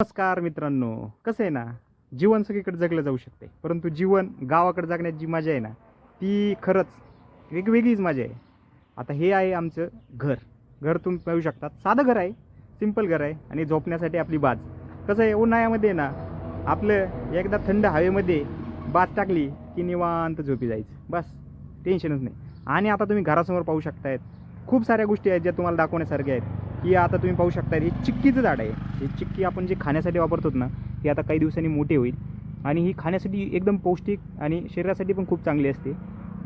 नमस्कार मित्रांनो कसं आहे ना जीवन सगळीकडे जगलं जाऊ शकते. परंतु जीवन गावाकडे जगण्याची जी मजा आहे ना ती खरंच वेगवेगळीच मजा आहे. आता हे आहे आमचं घर. घर तुम्ही पाहू शकतात. साधं घर आहे सिंपल घर आहे आणि झोपण्यासाठी आपली बाज. कसं आहे उन्हाळ्यामध्ये ना आपलं एकदा थंड हवेमध्ये बाज टाकली की निवांत झोपी जायचं. बस टेन्शनच नाही. आणि आता तुम्ही घरासमोर पाहू शकतायत खूप साऱ्या गोष्टी आहेत ज्या तुम्हाला दाखवण्यासारख्या आहेत. की आता तुम्ही पाहू शकता हे चिक्कीचं झाड आहे. हे चिक्की आपण जे खाण्यासाठी वापरतो ना ती आता काही दिवसांनी मोठी होईल. आणि ही खाण्यासाठी एकदम पौष्टिक आणि शरीरासाठी पण खूप चांगली असते.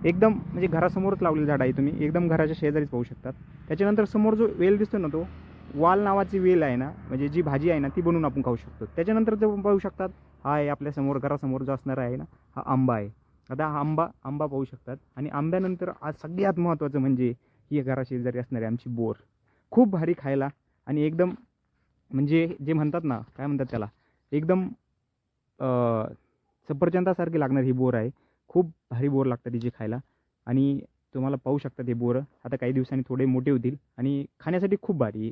एकदम म्हणजे घरासमोरच लावलेलं झाड आहे तुम्ही एकदम घराच्या शेजारीच पाहू शकतात. त्याच्यानंतर समोर जो वेल दिसतो ना तो वाल नावाची वेल आहे ना म्हणजे जी भाजी आहे ना ती बनवून आपण खाऊ शकतो. त्याच्यानंतर जो पाहू शकतात हा आहे आपल्यासमोर घरासमोर जो असणारा आहे ना हा आंबा आहे. आता हा आंबा आंबा पाहू शकतात. आणि आंब्यानंतर आज सगळ्यात महत्त्वाचं म्हणजे ही घराशेजारी असणारी आमची बोर. खूप भारी खायला आणि एकदम म्हणजे जे म्हणतात ना काय म्हणतात त्याला? एकदम सफरचंदासारखी लागणार ही बोर आहे. खूप भारी बोर लागतात तिची खायला. आणि तुम्हाला पाहू शकतात ते बोरं. आता काही दिवसांनी थोडे मोठे होतील आणि खाण्यासाठी खूप भारी आहे.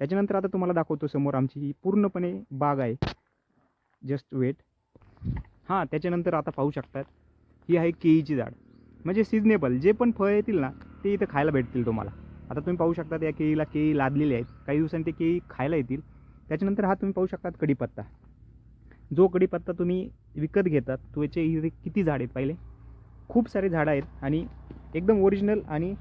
त्याच्यानंतर आता तुम्हाला दाखवतो समोर आमची ही पूर्णपणे बाग आहे. जस्ट वेट हां त्याच्यानंतर आता पाहू शकतात. ही आहे केळीची झाड. म्हणजे सिजनेबल जे पण फळ येतील ना ते इथं खायला भेटतील तुम्हाला. आता तुम्ही पाहू शकता या केळीला केळी लादलेली आहेत. काही दिवसांनी ते केळी खायला येतील. त्याच्यानंतर हा तुम्ही पाहू शकतात कढीपत्ता जो कढीपत्ता तुम्ही विकत घेतात तो याचे किती झाड आहेत पहिले? खूप सारे झाडं आहेत आणि एकदम ओरिजिनल आणि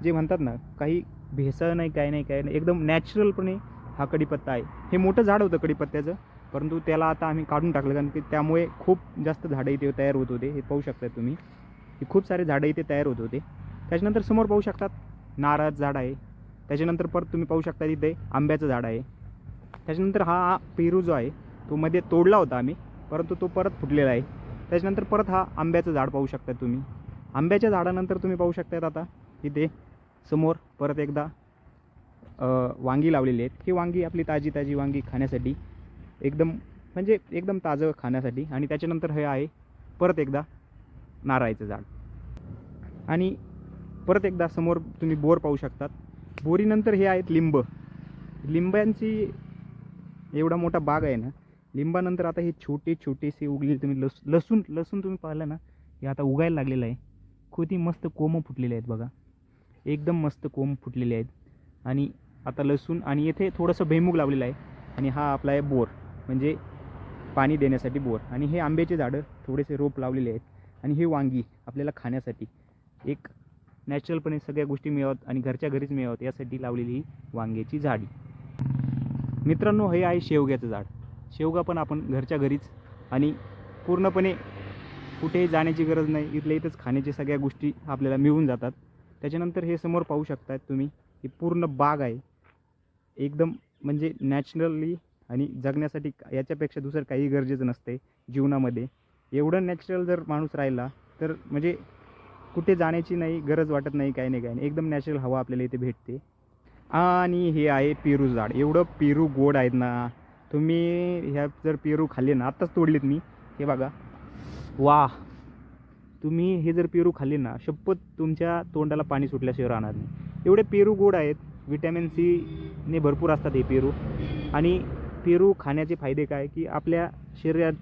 जे म्हणतात ना काही भेसळ नाही काय नाही काय नाही एकदम नॅचरलपणे हा कढीपत्ता आहे. हे मोठं झाड होतं कडीपत्त्याचं परंतु त्याला आता आम्ही काढून टाकलं कारण की त्यामुळे खूप जास्त झाडं इथे तयार होत होते. हे पाहू शकता तुम्ही. हे खूप सारे झाडं इथे तयार होत होते. त्याच्यानंतर समोर पाहू शकतात नारळाचं झाड आहे. त्याच्यानंतर परत तुम्ही पाहू शकता तिथे आंब्याचं झाड आहे. त्याच्यानंतर हा पेरू जो आहे तो मध्ये तोडला होता आम्ही परंतु तो परत फुटलेला आहे. त्याच्यानंतर परत हा आंब्याचं झाड पाहू शकता तुम्ही. आंब्याच्या झाडानंतर तुम्ही पाहू शकतात आता इथे समोर परत एकदा वांगी लावलेली आहेत. ही वांगी आपली ताजी ताजी वांगी खाण्यासाठी एकदम म्हणजे एकदम ताजं खाण्यासाठी आणि त्याच्यानंतर हे आहे परत एकदा नारळाचं झाड. आणि परत एकदा समोर तुम्ही बोर पाहू शकतात. बोरीनंतर हे आहेत लिंब. लिंबांची एवढा मोठा बाग आहे ना लिंबानंतर आता हे छोटे छोटेसे उगलेले तुम्ही लस लसूण लसूण तुम्ही पाहिलं ना हे आता उगायला लागलेलं आहे. खोती मस्त कोमं फुटलेले आहेत बघा. एकदम मस्त कोंब फुटलेले आहेत. आणि आता लसूण आणि येथे थोडंसं भैमुग लावलेलं आहे. आणि हा आपला आहे बोर म्हणजे पाणी देण्यासाठी बोर. आणि हे आंब्याचे झाडं थोडेसे रोप लावलेले आहेत. आणि हे वांगी आपल्याला खाण्यासाठी. एक नॅचरलपणे सगळ्या गोष्टी मिळवत आणि घरच्या घरीच मिळवत यासाठी लावलेली ही वांग्याची झाडी. मित्रांनो हे आहे शेवग्याचं झाड. शेवगा पण आपण घरच्या घरीच आणि पूर्णपणे कुठेही जाण्याची गरज नाही. इथल्या इथंच खाण्याच्या सगळ्या गोष्टी आपल्याला मिळून जातात. त्याच्यानंतर हे समोर पाहू शकतात तुम्ही ही पूर्ण बाग आहे. एकदम म्हणजे नॅचरली आणि जगण्यासाठी याच्यापेक्षा दुसरं काही गरजेचं नसते जीवनामध्ये. एवढं नॅचरल जर माणूस राहिला तर म्हणजे कुठे जाण्याची नाही गरज वाटत नाही काही नाही काही नाही. एकदम नॅचरल हवा आपल्याला इथे भेटते. आणि हे आहे पेरू झाड. एवढं पेरू गोड आहेत ना तुम्ही ह्या जर पेरू खाल्ले ना आत्ताच तोडलेत मी. हे बघा. वा तुम्ही हे जर पेरू खाल्ले ना शपथ तुमच्या तोंडाला पाणी सुटल्याशिवाय राहणार नाही. एवढे पेरू गोड आहेत. विटॅमिन सीने भरपूर असतात हे पेरू. आणि पेरू खाण्याचे फायदे काय? की आपल्या शरीरात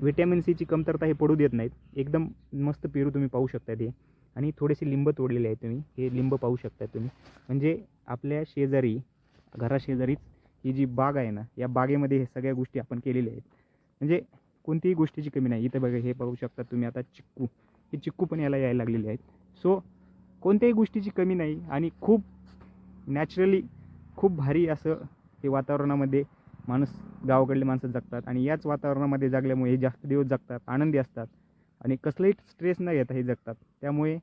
व्हिटॅमिन सीची कमतरता हे पडू देत नाहीत. एकदम मस्त पेरू तुम्ही पाहू शकता ते आणि थोडेसे लिंब तोडलेले आहेत तुम्ही. हे लिंब पाहू शकता तुम्ही. म्हणजे आपल्या शेजारी घराशेजारीच ही जी बाग आहे ना या बागेमध्ये हे सगळ्या गोष्टी आपण केलेल्या आहेत. म्हणजे कोणतीही गोष्टीची कमी नाही. इथं बघा हे पाहू शकता तुम्ही आता चिक्कू. हे चिक्कू पण याला यायला लागलेले आहेत. सो कोणत्याही गोष्टीची कमी नाही. आणि खूप नॅचरली खूप भारी असं हे वातावरणामध्ये माणूस गावाकडले माणसं जगतात आणि याच वातावरणामध्ये जगल्यामुळे हे जास्त दिवस जगतात आनंदी असतात. आणि कसलंही स्ट्रेस न घेता हे जगतात. त्यामुळे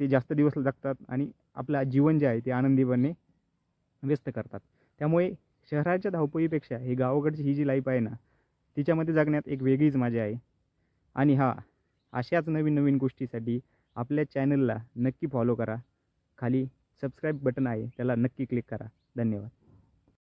ते जास्त दिवस जगतात आणि आपलं जीवन जे आहे ते आनंदीपणे व्यस्त करतात. त्यामुळे शहराच्या धावपळीपेक्षा ही गावाकडची ही जी लाईफ आहे ना तिच्यामध्ये जगण्यात एक वेगळीच मजा आहे. आणि हा अशाच नवीन नवीन गोष्टीसाठी आपल्या चॅनलला नक्की फॉलो करा. खाली सबस्क्राईब बटन आहे त्याला नक्की क्लिक करा. धन्यवाद.